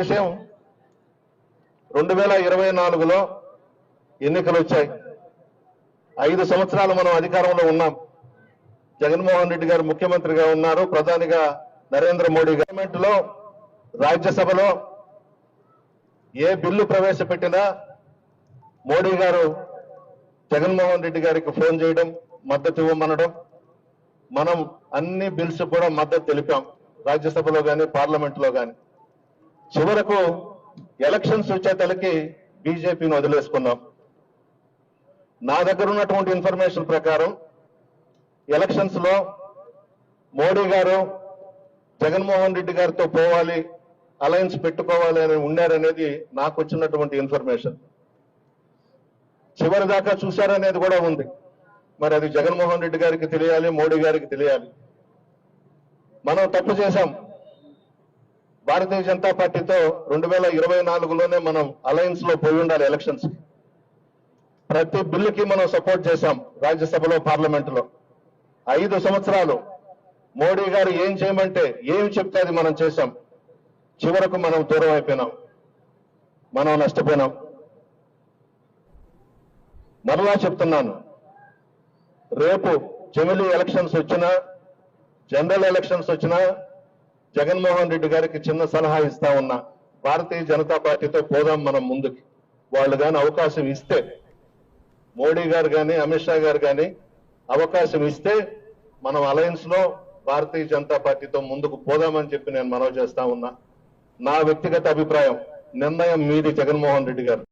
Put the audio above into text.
విషయం రెండు వేల ఇరవై నాలుగులో ఎన్నికలు వచ్చాయి ఐదు సంవత్సరాలు మనం అధికారంలో ఉన్నాం. జగన్మోహన్ రెడ్డి గారు ముఖ్యమంత్రిగా ఉన్నారు. ప్రధానిగా నరేంద్ర మోడీ గవర్నమెంట్లో రాజ్యసభలో ఏ బిల్లు ప్రవేశపెట్టినా మోడీ గారు జగన్మోహన్ రెడ్డి గారికి ఫోన్ చేయడం మద్దతు ఇవ్వమనడం మనం అన్ని బిల్స్ కూడా మద్దతు తెలిపాం. రాజ్యసభలో కానీ పార్లమెంట్లో గాని. చివరకు ఎలక్షన్స్ వచ్చేతలకి బీజేపీని వదిలేసుకున్నాం. నా దగ్గర ఉన్నటువంటి ఇన్ఫర్మేషన్ ప్రకారం ఎలక్షన్స్లో మోడీ గారు జగన్మోహన్ రెడ్డి గారితో పోవాలి అలయన్స్ పెట్టుకోవాలి అని ఉన్నారనేది నాకు వచ్చినటువంటి ఇన్ఫర్మేషన్. చివరి దాకా చూశారనేది కూడా ఉంది. మరి అది జగన్మోహన్ రెడ్డి గారికి తెలియాలి మోడీ గారికి తెలియాలి. మనం తప్పు చేశాం. భారతీయ జనతా పార్టీతో రెండు వేల ఇరవై నాలుగులోనే మనం అలయన్స్లో పోయి ఉండాలి ఎలక్షన్స్. ప్రతి బిల్లుకి మనం సపోర్ట్ చేశాం రాజ్యసభలో పార్లమెంట్లో ఐదు సంవత్సరాలు మోడీ గారు ఏం చేయమంటే ఏం చెప్తే అది మనం చేశాం. చివరకు మనం దూరం అయిపోయినాం. మనం నష్టపోయినాం. మరలా చెప్తున్నాను. రేపు జమిలీ ఎలక్షన్స్ వచ్చినా జనరల్ ఎలక్షన్స్ వచ్చినా జగన్మోహన్ రెడ్డి గారికి చిన్న సలహా ఇస్తా ఉన్నా భారతీయ జనతా పార్టీతో పోదాం మనం ముందుకి. వాళ్ళు కానీ అవకాశం ఇస్తే మోడీ గారు కానీ అమిత్ షా గారు కానీ అవకాశం ఇస్తే మనం అలయన్స్లో భారతీయ జనతా పార్టీతో ముందుకు పోదామని చెప్పి నేను మనవి చేస్తా ఉన్నా. నా వ్యక్తిగత అభిప్రాయం నిర్ణయం మీది జగన్మోహన్ రెడ్డి గారు